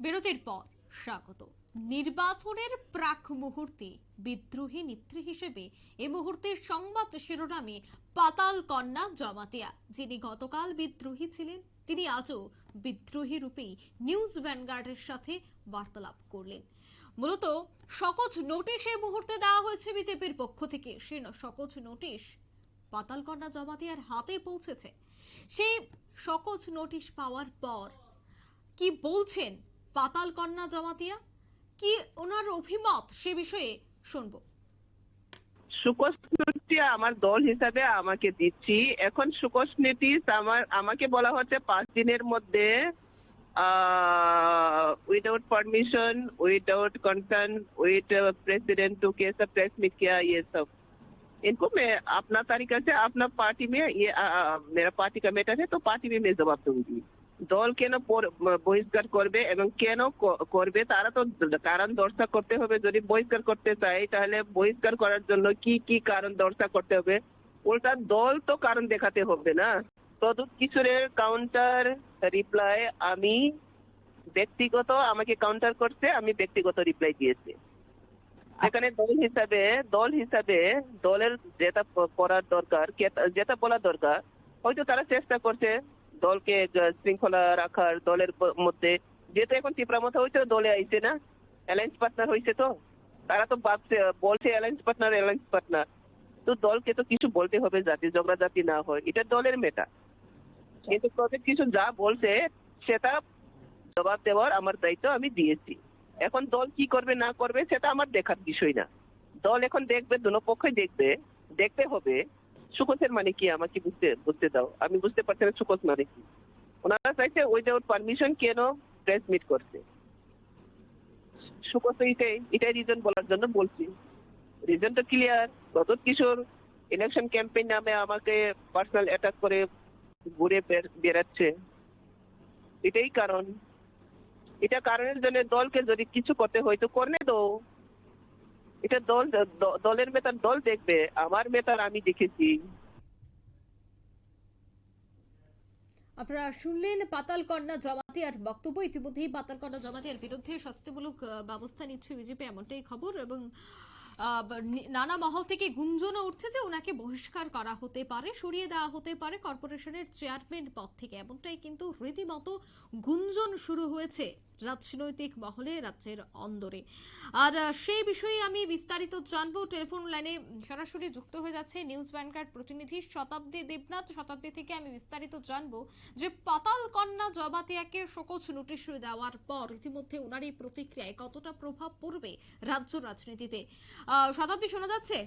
বিরতির পর স্বাগত। নির্বাচনের প্রাক মুহূর্তে বিদ্রোহী নেত্রী হিসেবে এ মুহূর্তে সংবাদ শিরোনামে পাতাল কন্যা জমাতিয়া, যিনি গতকাল বিদ্রোহী ছিলেন, তিনি আজও বিদ্রোহী রূপেই নিউজ ভ্যানগার্ডের সাথে বার্তালাপ করলেন। মূলত সকজ নোটিশ এই মুহূর্তে দেওয়া হয়েছে বিজেপির পক্ষ থেকে। সে সকজ নোটিশ পাতালকন্যা জমাতিয়ার হাতে পৌঁছেছে। সেই সকজ নোটিশ পাওয়ার পর কি বলছেন পাতাল কন্যা জমাতিয়া? কি ওনার অভিমত সে বিষয়ে শুনব। সুকস্মৃতি আমার দল হিসাবে আমাকে দিচ্ছি। এখন সুকস্মৃতি আমার, আমাকে বলা হচ্ছে পাঁচ দিনের মধ্যে without permission without concern with president to कैसा प्रेस में किया ये सब इनको দল কেন বহিষ্কার করবে এবং কেন করবে তারা তো কারণ দর্শা করতে হবে। যদি বহিষ্কার করতে চাই তাহলে বহিষ্কার করার জন্য কি কি কারণ দর্শা করতে হবে? উল্টা দল তো কারণ দেখাতে হবে না। তদুত কিশোরের কাউন্টার রিপ্লাই আমি ব্যক্তিগত আমাকে কাউন্টার করছে আমি ব্যক্তিগত রিপ্লাই দিয়েছি। এখানে দল হিসাবে দল হিসাবে দলের যেটা করার দরকার যেটা বলা দরকার হয়তো তারা চেষ্টা করছে দলকে শৃঙ্খলা রাখার দলের মধ্যে। যেহেতু এখন তীব্রামতা হয়েছে দলে আইছে না। অ্যালায়েন্স পার্টনার হয়েছে তো। তারা তো ভাবছে, বলছে অ্যালায়েন্স পার্টনার অ্যালায়েন্স পার্টনার তো দলকে তো কিছু বলতে হবে, জাতি ঝগড়া জাতি না হয়। এটা দলের মেটা কিন্তু তবে কিছু যা বলছে, সেটা জবাব দেওয়ার আমার দায়িত্ব আমি দিয়েছি। এখন দল কি করবে, না করবে, সেটা আমার দেখার বিষয় না। দল এখন দেখবে, দুনো দেখবে। দেখতে হবে। সুকোচের মানে কি? আমাকে বুঝতে বুঝতে দাও। আমি বুঝতে পারছি না সুকোচ মানে কি। ওনারা চাইছে উইদাউট পারমিশন কেন প্রেস করছে সুকোচ এটাই এটাই রিজন বলার জন্য বলছি। রিজন তো ক্লিয়ার গত কিশোর ইলেকশন ক্যাম্পেইন নামে আমাকে পার্সোনাল অ্যাটাক করে ঘুরে বেড়াচ্ছে। এটাই কারণ। এটা কারণের জন্য দলকে যদি কিছু করতে হয় তো করনে দো এটা দল দলের মেতার দল দেখবে। আমার মেতার আমি দেখেছি। আপনারা শুনলেন পাতাল কন্যা জমাতিয়ার বক্তব্য। ইতিমধ্যেই পাতাল কন্যা জমাতিয়ার বিরুদ্ধে শাস্তিমূলক ব্যবস্থা নিচ্ছে বিজেপি, এমনটাই খবর এবং নানা মহল থেকে গুঞ্জনও উঠছে যে ওনাকে বহিষ্কার করা হতে পারে, সরিয়ে দেওয়া হতে পারে কর্পোরেশনের চেয়ারম্যান পদ থেকে। এমনটাই কিন্তু রীতিমতো গুঞ্জন শুরু হয়েছে। রাজনৈতিক মহলে রাজ্যের অন্দরে। আর সেই বিষয়ে আমি বিস্তারিত জানব। টেলিফোন লাইনে সরাসরি যুক্ত হয়ে যাচ্ছে নিউজ ব্যাংকার প্রতিনিধি শতাব্দী দেবনাথ। শতাব্দী থেকে আমি বিস্তারিত জানব যে পাতাল কন্যা জবাতিয়াকে শোকজ নোটিশ দেওয়ার পর ইতিমধ্যে ওনার এই প্রতিক্রিয়ায় কতটা প্রভাব পড়বে রাজ্য রাজনীতিতে? আহ, শতাব্দী শোনা যাচ্ছে?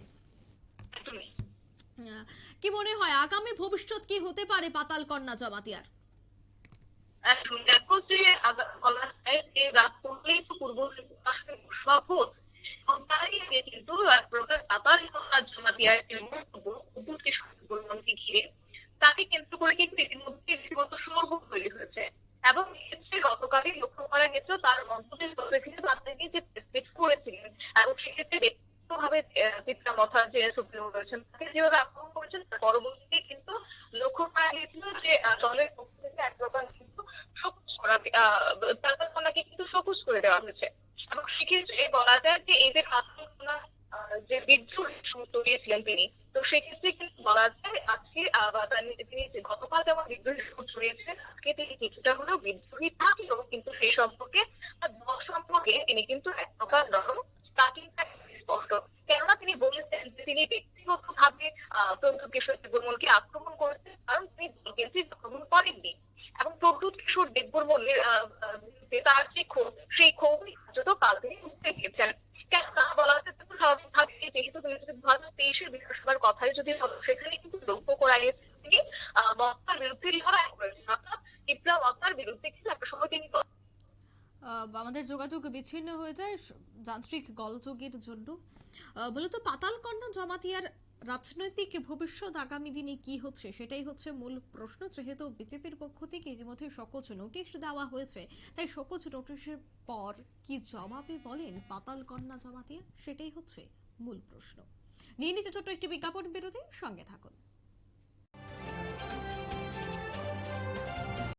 কি মনে হয় আগামী ভবিষ্যৎ কি হতে পারে পাতাল কন্যা জমাতিয়ার লক্ষ্য করা গেছে, তার মন্তব্যের পরিপ্রেক্ষিতে তার থেকে যে করেছিলেন, এবং সেক্ষেত্রে ব্যক্তিগতভাবে চিত্রা মথা যেভাবে আক্রমণ করেছেন পরবর্তীতে কিন্তু লক্ষ্য করা গিয়েছিল যে দলের পক্ষ থেকে এক প্রকার তাদের কন্যাকে কিন্তু সবুজ করে দেওয়া হয়েছে। এবং সেক্ষেত্রে বলা যায় যে এই যে যে বিদ্রোহ চড়িয়েছিলেন তিনি, তো সেক্ষেত্রে কিন্তু বলা যায় আজকে তিনি গতকাল যেমন বিদ্রোহী সুর ছড়িয়েছিলেন আজকে তিনি কিছুটা হলেও বিদ্রোহী থাকলেও কিন্তু সেই সম্পর্কে দল সম্পর্কে তিনি কিন্তু এক প্রকার নরম তা কিন্তু স্পষ্ট। কেননা তিনি বলেছেন তিনি ব্যক্তিগত ভাবে প্রদ্যুৎ কিশোর দেববর্মনকে আক্রমণ করেছেন, কারণ তিনি আক্রমণ করেননি প্রদ্যুৎ কিশোর আহ, তার যে ক্ষোভ সেই ক্ষোভই কার্যত কাল তিনি আমাদের যোগাযোগ বিচ্ছিন্ন হয়ে যায় যান্ত্রিক গলযোগের জন্য। মূলত পাতাল কন্যা জমাতিয়ার রাজনৈতিক ভবিষ্যৎ আগামী দিনে কি হচ্ছে সেটাই হচ্ছে মূল প্রশ্ন। যেহেতু বিজেপির পক্ষ থেকে ইতিমধ্যে সকোচ নোটিশ দেওয়া হয়েছে, তাই সকোচ নোটিশের পর কি জবাবে বলেন পাতাল কন্যা জমা জমাতিয়া সেটাই হচ্ছে মূল প্রশ্ন। নিয়ে নিচে ছোট্ট একটি বিজ্ঞাপন বিরতি, সঙ্গে থাকুন।